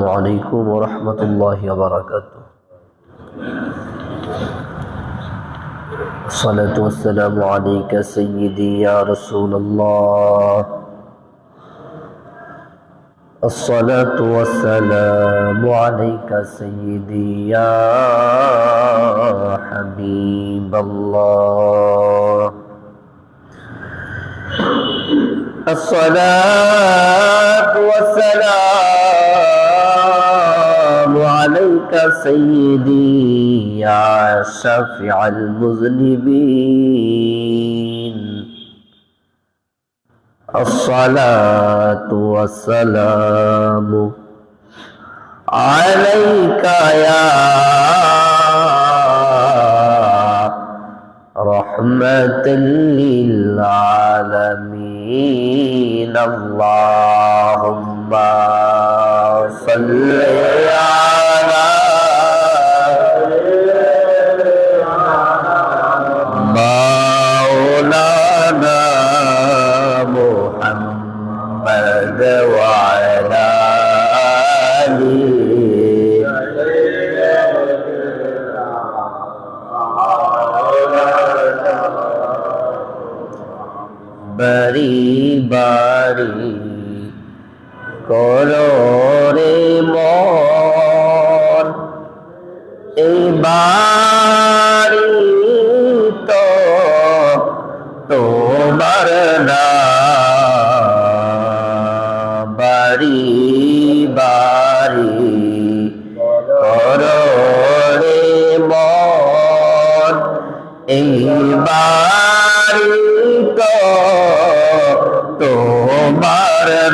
السلام عليكم ورحمة الله وبركاته. الصلاة والسلام عليك سيدي يا رسول الله. الصلاة والسلام عليك سيدي يا حبيب الله. الصلاة والسلام عليك سيدي يا شفيع المذنبين. الصلاة والسلام عليك يا رحمة للعالمين. اللهم صل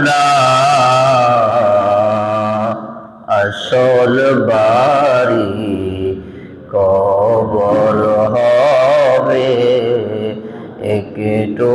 না আসল বাড়ি কবর হবে। একটু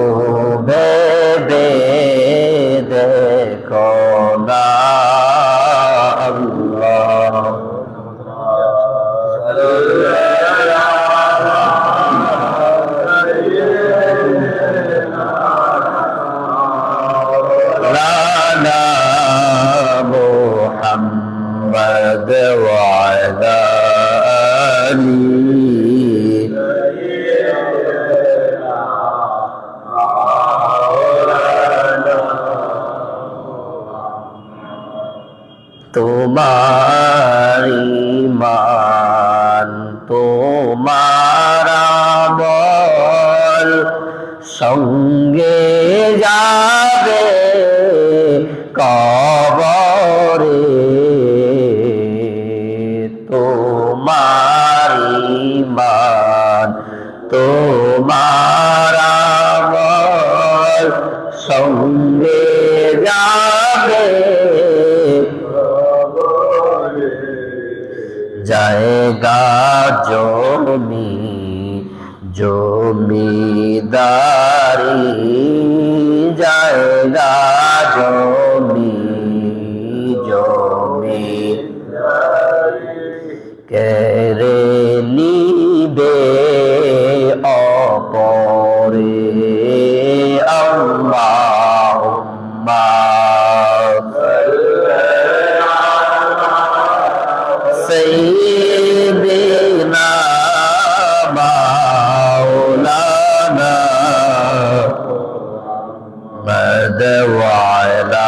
مد وعلى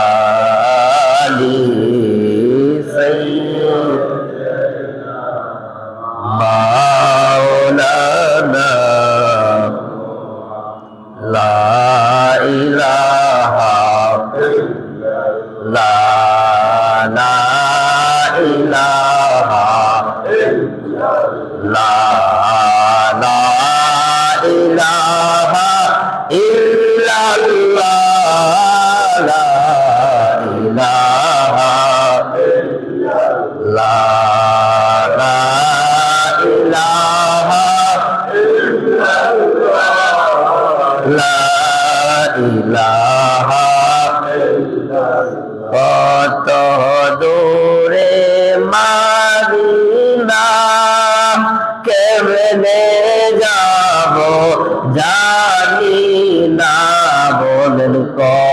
آله কত দূরে মাদিনা কেমনে যাব জানি না বলেন কত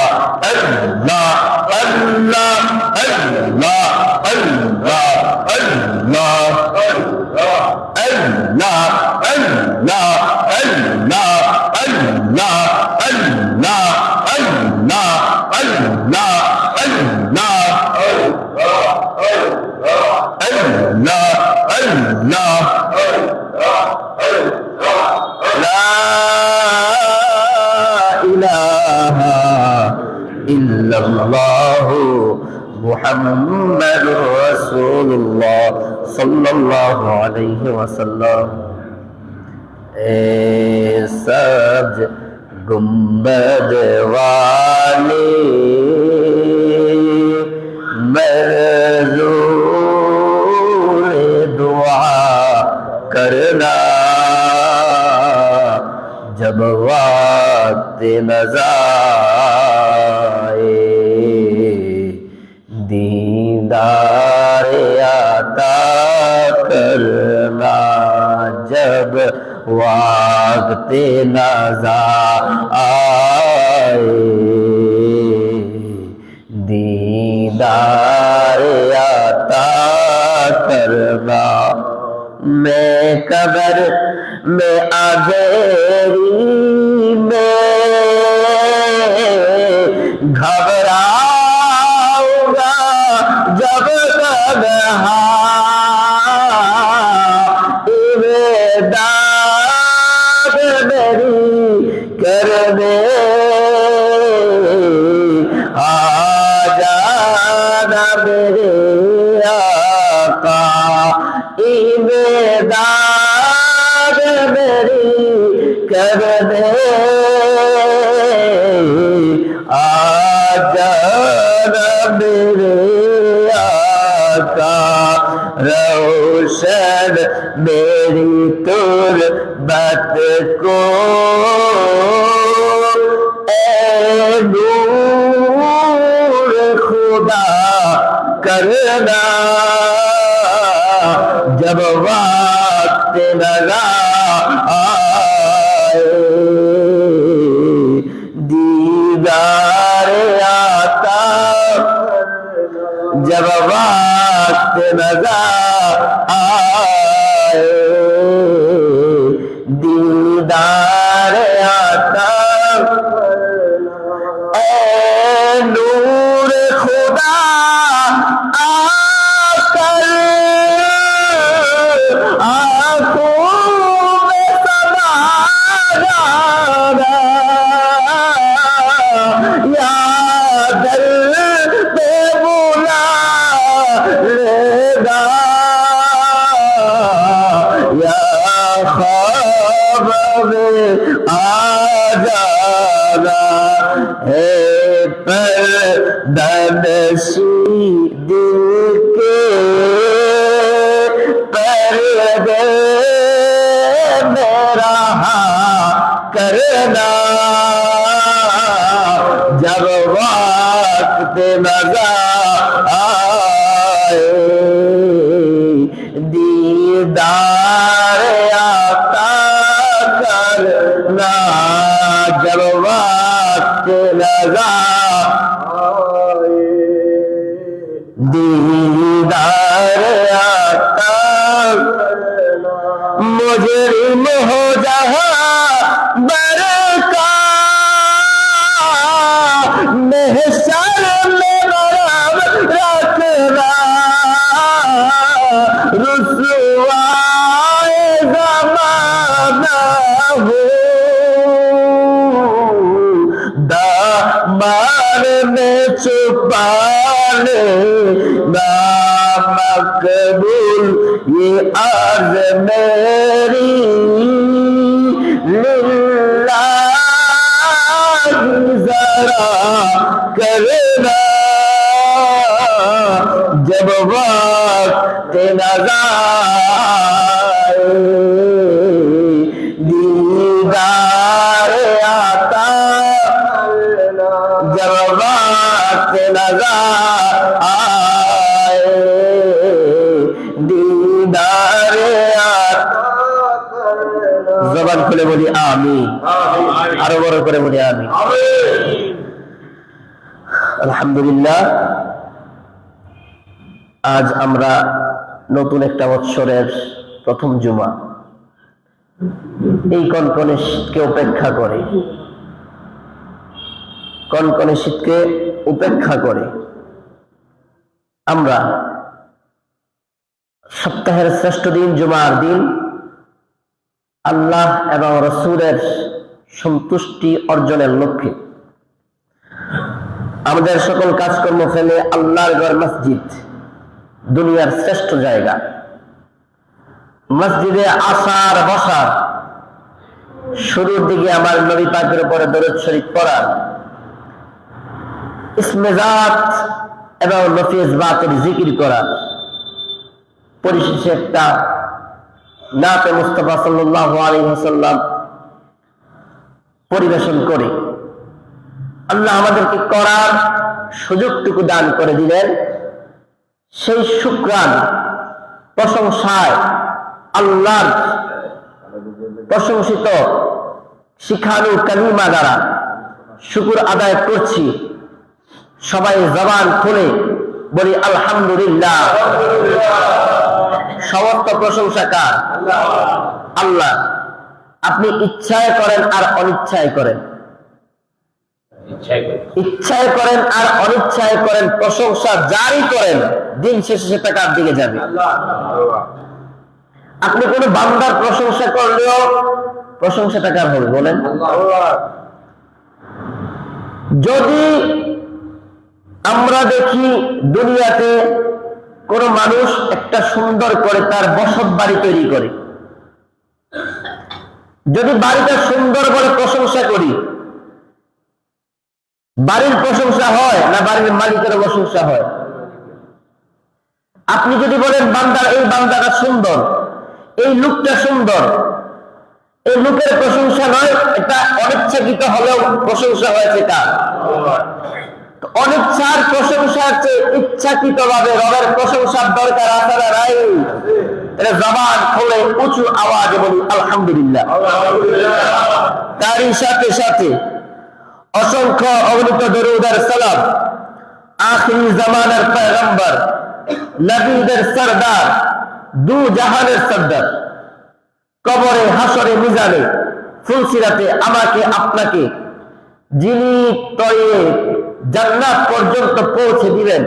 सल्लल्लाहु अलैहि वसल्लम। ए सब्ज गुंबद वाले मेरे दुआ करना। जब वक्त नजार करते नजर आए दीदार आता करना मैं कबर में आ गई मैं खुदा करना जब वक्त लगा आए दीदार आता जब वक्त लगा आए दीदार रोज़े हो जहा बरका में रखना रुसवाए जमाना हो में छुपाने ना मकबूल ये عرض میری للہ ذرا जब جب وقت نظر করে আমি আলহামদুলিল্লাহ, আজ আমরা নতুন একটা বৎসরের প্রথম জুমা। এই কনকনে শীতকে উপেক্ষা করে। কনকনে শীতকে উপেক্ষা করে। আমরা সপ্তাহের শ্রেষ্ঠ দিন, জুমার দিন আল্লাহ এবং রসুলের সন্তুষ্টি অর্জনের লক্ষ্যে। আমাদের সকল কাজকর্ম ফেলে আল্লাহর ঘর মসজিদ, দুনিয়ার শ্রেষ্ঠ জায়গা। মসজিদে আসার বসার, শুরুর দিকে আমার নবী পাকের উপরে দরদ শরীফ পড়া ইসমেজাত এবং নফিজ বাতের জিকির করা পরিশেষে একটা নাতে মুস্তফা সাল্লাহ আলী হাসাল্লাম পরিবেশন করে। আল্লাহ আমাদেরকে করার সুযোগটুকু দান করে দিলেন। সেই শুক্রান প্রশংসায় আল্লাহর প্রশংসিত শিখানু কালিমা দ্বারা শুকুর আদায় করছি। সবাই জবান খুলে বলি, আলহামদুলিল্লাহ। সমস্ত প্রশংসা কার আল্লাহ। আপনি ইচ্ছায় করেন আর অনিচ্ছায় করেন। ইচ্ছায় করেন। আর অনিচ্ছায় করেন প্রশংসা জারি করেন দিন শেষে সেটা কার দিকে যাবে। আপনি কোন বান্দার প্রশংসা করলেও প্রশংসাটা কার হবে বলেন। যদি আমরা দেখি দুনিয়াতে কোন মানুষ একটা সুন্দর করে তার বসত বাড়ি তৈরি করে যদি বাড়িটা সুন্দর বলে প্রশংসা করি, বাড়ির প্রশংসা হয় না বাড়ির মালিকের প্রশংসা হয়? আপনি যদি বলেন, বান্দার, এই বান্দাটা সুন্দর, এই লুকটা সুন্দর। এই লুকের প্রশংসা নয়, এটা অনিচ্ছাকৃত হলেও প্রশংসা হয়েছে কার অনিচ্ছার প্রশংসা চেয়ে ইচ্ছাকৃত ভাবে রবের প্রশংসার দরকার আপনারা নাই? এটা জবান খুলে উঁচু আওয়াজে বলি, আলহামদুলিল্লাহ। তারই সাথে সাথে অসংখ্য অগণিত দরুদার সালাম, আখিরি জামানের পয়গম্বর, নবীদের সরদার, দু জাহানের সর্দার, কবরে হাসরে মিজানে, ফুলসিরাতে আমাকে, আপনাকে, যিনি তয়ে জান্নাত পর্যন্ত পৌঁছে দিবেন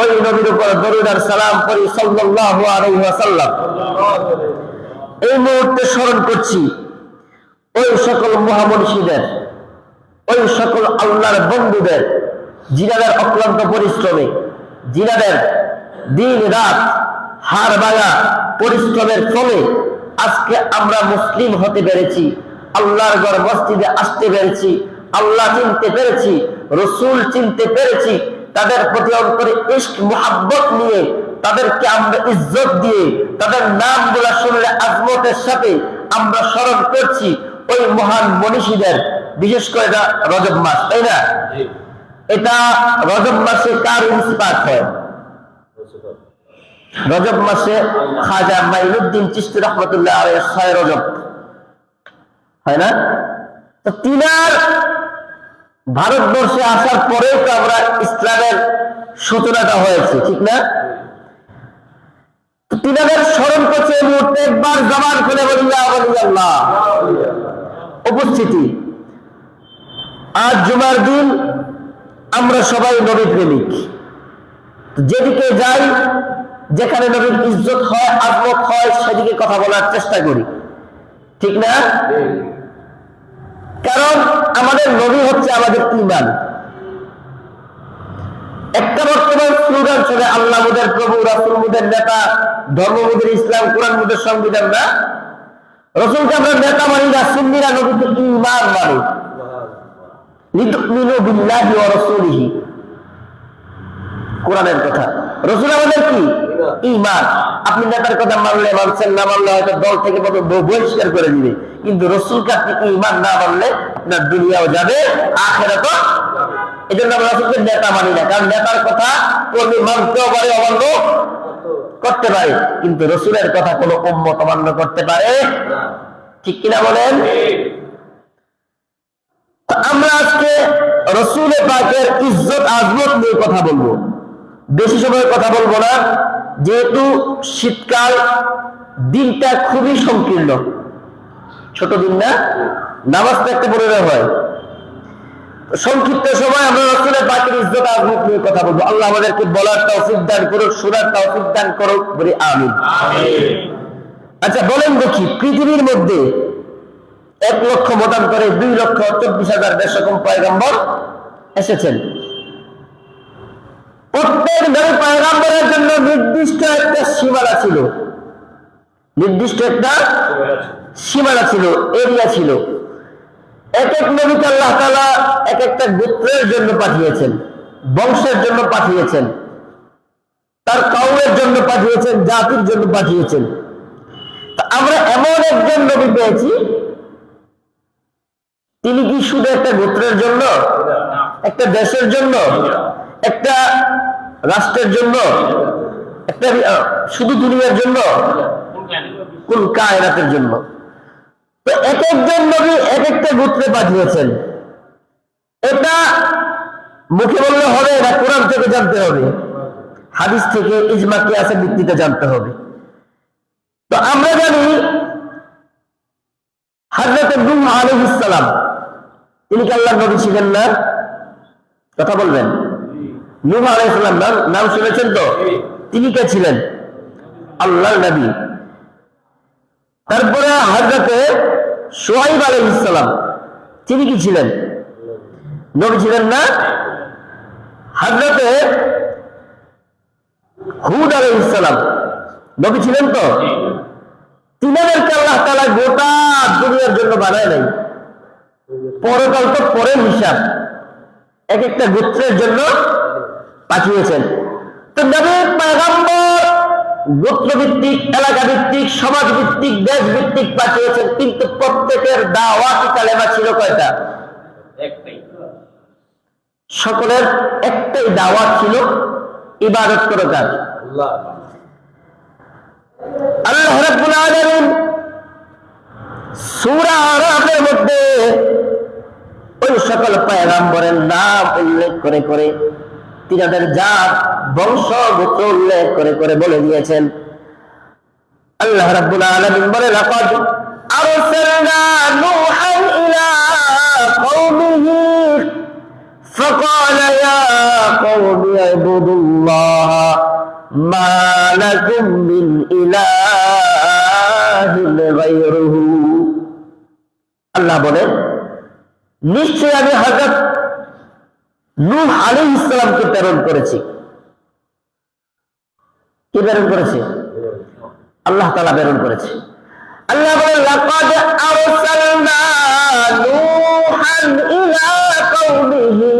ওই নবীর উপর দরুদার সালাম করি সাল্লাল্লাহু এই মুহূর্তে স্মরণ করছি, ওই সকল মহামনীষীদের, ওই সকল আল্লাহর বন্ধুদের, জিনাদের অক্লান্ত পরিশ্রমে, জিনাদের দিন রাত হার ভাঙা পরিশ্রমের ফলে আজকে আমরা মুসলিম হতে পেরেছি, আল্লাহর ঘর মসজিদে আসতে পেরেছি, আল্লাহ চিনতে পেরেছি, রসুল চিনতে পেরেছি তাদের প্রতি অন্তরে ইস্ক মোহাব্বত নিয়ে তাদেরকে আমরা ইজ্জত দিয়ে তাদের নামগুলা শুনলে আজমতের সাথে আমরা স্মরণ করছি ওই মহান মনীষীদের বিশেষ করে এটা রজব মাস তাই না? এটা রজব মাসে কার ইন্সপায়ার হয়? রজব মাসে খাজা মাইনুদ্দিন চিস্তি রহমতুল্লাহ আলাই ছয় রজব। হয় না? তো তিনার ভারতবর্ষে আসার পরেও তো আমরা ইসলামের সূচনাটা হয়েছে, ঠিক না? তিনাদের স্মরণ করছে এই মুহূর্তে একবার জবান খুলে বলি আল্লাহ উপস্থিতি। আজ জুমার দিন আমরা সবাই নবী প্রেমিক। যেদিকে যাই, যেখানে নবীর ইজ্জত হয়, আজমত হয়, সেদিকে কথা বলার চেষ্টা করি। ঠিক না? কারণ আমাদের নবী হচ্ছে আমাদের ইমান একটা বর্তমান স্লোগান চলে আল্লাহ মুদের প্রভু, রাসুল মুদের নেতা, ধর্ম মুদের ইসলাম, কোরআন মুদের সংবিধান, না? রসুলকে আমরা নেতা মানি না, সুন্নিরা নবীকে ইমান মানি? লিতুমিনু বিল্লাহি ওয়া রাসূলিহি। কোরআনের কথা। রসুল আমাদের কি? ইমান আপনি নেতার কথা মানলে মানছেন, না মানলে হয়তো দল থেকে বহিষ্কার করে দিবে। কিন্তু রসুলকে আপনি ইমান না মানলে আপনার দুনিয়াও যাবে আখেরাত এই জন্য আমরা রসুলকে নেতা মানি না। কারণ নেতার কথা কর্মী মানতেও পারে, অমান্য করতে পারে। কিন্তু রসুলের কথা কোনো উম্মত অমান্য করতে পারে ঠিক কিনা বলেন? আমরা আজকে রসুলে পাকের ইজ্জত, আজমত নিয়ে কথা বলব। বেশি সময় কথা বলব না। যেহেতু শীতকাল দিনটা খুবই সংকীর্ণ। ছোট দিন না নামাজটা একটা পনেরো হয়। সংক্ষিপ্ত সময় আমরা রসুলের পাকের ইজ্জত আজমত নিয়ে কথা বলব। আল্লাহ আমাদেরকে বলার তৌফিক দান করুক শোনার তৌফিক দান করুক বলি আমিন। আচ্ছা বলেন দেখি পৃথিবীর মধ্যে এক লক্ষ মতান্তরে দুই লক্ষ চব্বিশ হাজার দেড়শো কম পয়গম্বর এসেছেন? প্রত্যেক নবী পয়গম্বরের জন্য নির্দিষ্ট একটা সীমানা ছিল। নির্দিষ্ট একটা সীমানা ছিল এরিয়া ছিল। এক এক নবীকে আল্লাহ তালা এক একটা গোত্রের জন্য পাঠিয়েছেন বংশের জন্য পাঠিয়েছেন তার কাউরের জন্য পাঠিয়েছেন জাতির জন্য পাঠিয়েছেন। তা আমরা এমন একজন নবী পেয়েছি তিনি কি শুধু একটা গোত্রের জন্য? একটা দেশের জন্য? একটা রাষ্ট্রের জন্য, একটা শুধু দুনিয়ার জন্য? কোন কায়নাতের জন্য? তো এক একজন নবী এক একটা গোত্রে পাঠিয়েছেন। এটা মুখে বললে হবে না কোরআন থেকে জানতে হবে। হাদিস থেকে ইজমা, কিয়াসের ভিত্তিতে জানতে হবে। তো আমরা জানি হাজরত নূহ আলাইহিস সালাম, তিনি কি নবী ছিলেন না? কথা বলবেন। নূহ আলাইহিস সালাম নাম নাম শুনেছেন তো? তিনি কে ছিলেন? আল্লাহর নবী। তারপরে হাজরতে সোহাইব আলাইহিস সালাম তিনি কি ছিলেন? নবী ছিলেন না? হাজরতে হুদ আলাইহিস সালাম নবী ছিলেন তো? তিনাদেরকে আল্লাহ তালা গোটা দুনিয়ার জন্য বানায় নাই। পরকাল তো পরের হিসাব। এক একটা গোত্রের জন্য পাঠিয়েছেন। তো নবীর পয়গম্বর গোত্র ভিত্তিক এলাকা ভিত্তিক সমাজ ভিত্তিক দেশ ভিত্তিক পাঠিয়েছেন কিন্তু প্রত্যেকের দাওয়াতি কালেমা ছিল কয়টা? সকলের একটাই দাওয়াত ছিল ইবাদত করো কাজ। আল্লাহ রাব্বুল আলামিন সূরা আরাফের মধ্যে ওই সকল পয়গম্বরের নাম উল্লেখ করে করে তিনাদের জাত বংশ গোত্র উল্লেখ করে করে বলে দিয়েছেন আল্লাহ রাব্বুল আলামিন বলে লাকাদ আরসালনা নূহান ইলা কওমিহি فقال يا قوم اعبدوا الله ما لكم من إله غيره আল্লাহ বলেন নিশ্চয় আমি হজরত নূহ আলী ইসলামকে প্রেরণ করেছি কি প্রেরণ করেছে আল্লাহ তালা প্রেরণ করেছে আল্লাহ বলেন লাকাদ আরসালনা নূহান ইলা কওমিহি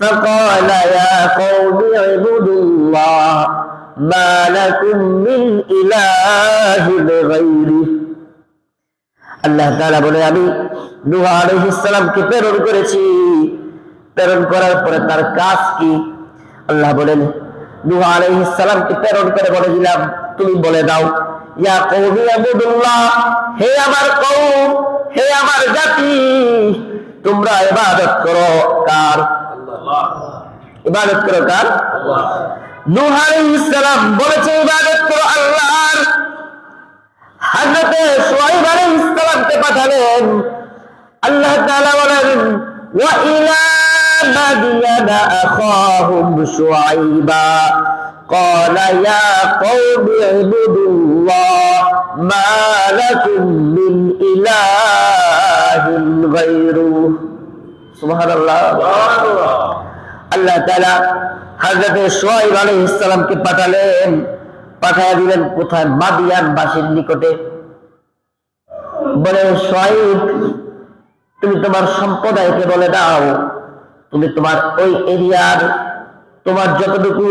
فقال يا قوم اعبدوا الله ما لكم من إله غيره আল্লাহ তাআলা বলে আমি নূহ আলাইহিস সালামকে প্রেরণ করেছি প্রেরণ করার পরে তার কাজ কি? আল্লাহ বলেন, নূহ আলাইহিস প্রেরণ করে বলে দিলাম, তুমি বলে দাও, ইয়া কওমি আবুদুল্লাহ, হে আমার কওম, হে আমার জাতি, তোমরা ইবাদত করো কার? ইবাদত করো কার? নূহ আলাইহিস বলেছে, ইবাদত করো আল্লাহর। হাজরতে সোহাইব আলাইহিস সালামকে পাঠালেন। আল্লাহ তাআলা বলেন, ওয়া ইলা মাদিয়ান আখাহুম শুআইবা قال يا قوم اعبدوا الله ما لكم من إله غيره سبحان الله আল্লাহ তাআলা হযরতে শুআইব আলাইহিস সালামকে পাঠালেন পাঠায় দিলেন কোথায় মাদিয়ান বাসীর নিকটে বলে শুআইব তুমি তোমার সম্প্রদায়কে বলে দাও তুমি তোমার ওই এরিয়ার, তোমার যতটুকু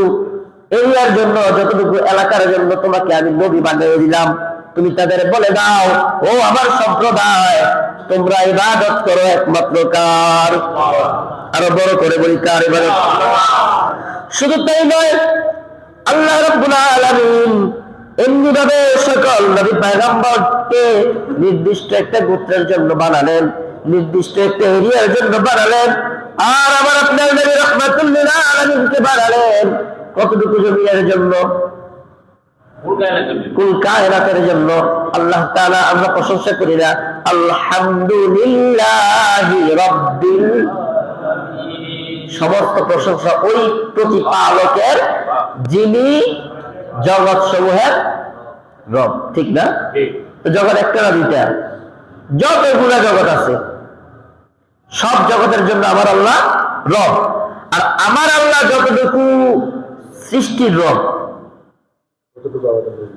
এরিয়ার জন্য, যতটুকু এলাকার জন্য তোমাকে আমি নবী বানিয়ে দিলাম, তুমি তাদের বলে দাও, ও আমার সম্প্রদায়, তোমরা ইবাদত করো একমাত্র কার? আরও বড় করে বলি, কার ইবাদত? শুধু তাই নয়, আল্লাহ রাব্বুল আলামিন এমনি ভাবে সকল নবী পয়গম্বরকে নির্দিষ্ট একটা গোত্রের জন্য বানালেন, নির্দিষ্ট একটা এরিয়ার জন্য বানালেন আর আবার আপনার নবী রহমাতুল্লিল আলামিনকে বানালেন কতটুকু জমিনের জন্য? কুল কায়নাতের জন্য? আল্লাহ তাআলা আমরা প্রশংসা করি না। আলহামদুলিল্লাহি রাব্বিল সমস্ত প্রশংসা ওই প্রতিপালকের যিনি জগৎ সমূহের রব। ঠিক না? জগৎ একটা না দুইটা? যতগুলা জগৎ আছে। সব জগতের জন্য আমার আল্লাহ রব। আর আমার আল্লাহ যতটুকু সৃষ্টির রব,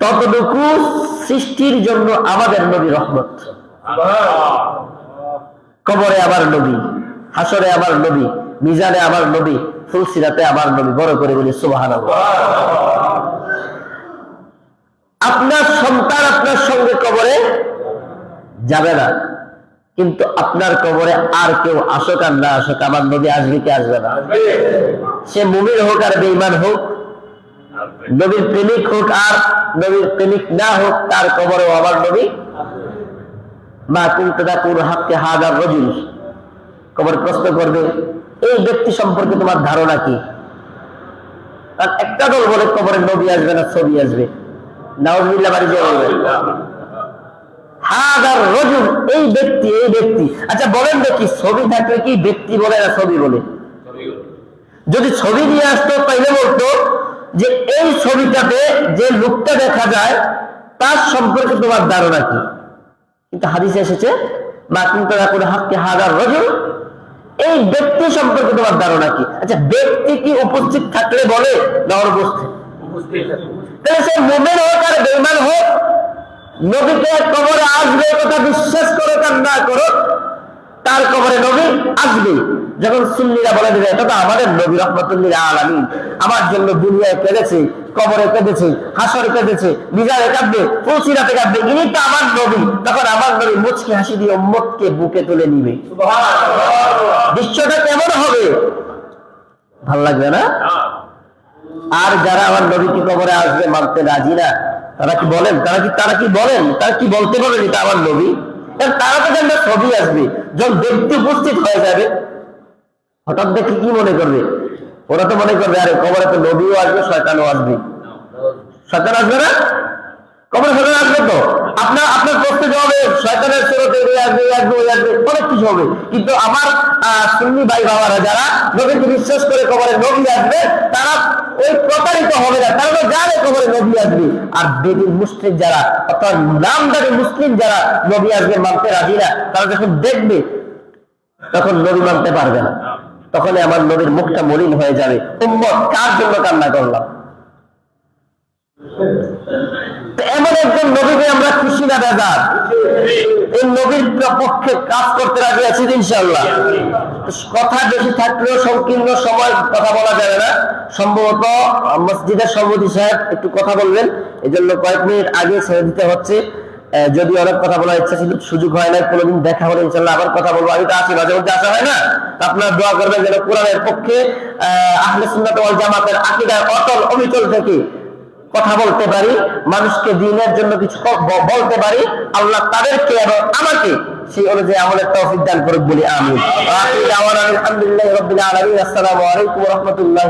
ততটুকু সৃষ্টির জন্য আমাদের নবী রহমত। কবরে আমার নবী, হাসরে আমার নবী, মিজানে আমার নবী, ফুলসিরাতে আমার নবী, বড় করে বলি সুবাহান আপনার সন্তান আপনার সঙ্গে কবরে যাবে না। কিন্তু আপনার কবরে আর কেউ আসুক আর না আসুক, আমার নবী আসবে কি আসবে না? সে মুমির হোক আর বেইমান হোক, নবীর প্রেমিক হোক আর নবীর প্রেমিক না হোক, তার কবরে আমার নবী মা কিন্তু কোন হাতকে হাজার রজুল। কবর প্রশ্ন করবে, এই ব্যক্তি সম্পর্কে তোমার ধারণা কি? আর একটা দল বলে কবরে নবী আসবে না, ছবি আসবে। নাউজুবিল্লাহ, বাড়ি বলবে হাজার রজুল এই ব্যক্তি এই ব্যক্তি। আচ্ছা বলেন দেখি ছবি থাকলে কি ব্যক্তি বলে না ছবি বলে? যদি ছবি নিয়ে আসতো তাইলে বলতো যে এই ছবিটাতে যে লোকটা দেখা যায় তার সম্পর্কে তোমার ধারণা কি? কিন্তু হাদিসে এসেছে মা কিন্তু করে হাতকে হাজার রজুল এই ব্যক্তি সম্পর্কে তোমার ধারণা কি? আচ্ছা ব্যক্তি কি উপস্থিত থাকলে বলে না অনুপস্থিত? তাহলে সে মোমেন হোক আর বেইমান হোক নবীকে কবরে আসবে কথা বিশ্বাস করো আর না করো তার কবরে নবী আসবে যখন সুন্নিরা বলে দেবে এটা তো আমাদের নবী রহমতুল্লিল আলামিন আমার জন্য দুনিয়ায় কেঁদেছে কবরে কেঁদেছে হাসরে কেঁদেছে বিজারে কাঁদবে ফুলসিরাতে কাঁদবে ইনি তো আমার নবী। তখন আমার নবী মুচকি হাসি দিয়ে উম্মতকে বুকে তুলে নিবে। দৃশ্যটা কেমন হবে? ভালো লাগবে না? আর যারা আমার নবীকে কবরে আসবে মানতে রাজি না তারা কি বলেন? তারা কি তারা কি বলেন? তারা কি বলতে পারে এটা আমার নবী? তারা তো একটা ছবি আসবে। যখন দেখতে উপস্থিত হয়ে যাবে, হঠাৎ দেখে কি মনে করবে? ওরা তো মনে করবে, আরে কবরে তো নবীও আসবে, শয়তানও আসবে। শয়তান আসবে না? আসবে তো? আপনার আপনার আসবে কিছু হবে। কিন্তু আমার সুন্নি ভাই বাবারা যারা বিশ্বাস করে আসবে, তারা ওই প্রতারিত হবে না। কবরে নবী আসবে। আর মুসলিম যারা, অর্থাৎ মুসলিম যারা নবী আসবে মানতে রাজি না, তারা যখন দেখবে, তখন নবী মানতে পারবে না। তখন আমার নবীর মুখটা মলিন হয়ে যাবে। কার জন্য কান্না করলাম? একজন নবীকে আমরা খুশি না বেজার? এই নবীর পক্ষে কাজ করতে রাজি আছি তো কথা বেশি থাকলেও সংকীর্ণ সময় কথা বলা যাবে না। সম্ভবত মসজিদের সভাপতি সাহেব একটু কথা বলবেন। এই জন্য কয়েক মিনিট আগে ছেড়ে দিতে হচ্ছে। যদি অনেক কথা বলার ইচ্ছা ছিল সুযোগ হয় না কোনোদিন দেখা হলে ইনশাল্লাহ আবার কথা বলব। আমি তো আছি মাঝে মধ্যে আসা হয় না? আপনারা দোয়া করবেন যেন কোরআনের পক্ষে আহ, আহলে ওয়াল জামাতের আকীদার অটল অবিচল থেকে কথা বলতে পারি, মানুষকে দিনের জন্য কিছু বলতে পারি, আল্লাহ তাদেরকে এবং আমাকে সেই অনুযায়ী আমলের তৌফিক দান করুক বলি আমি আলহামদুলিল্লাহ রবিল আলমিন, আসসালামু আলাইকুম রহমতুল্লাহ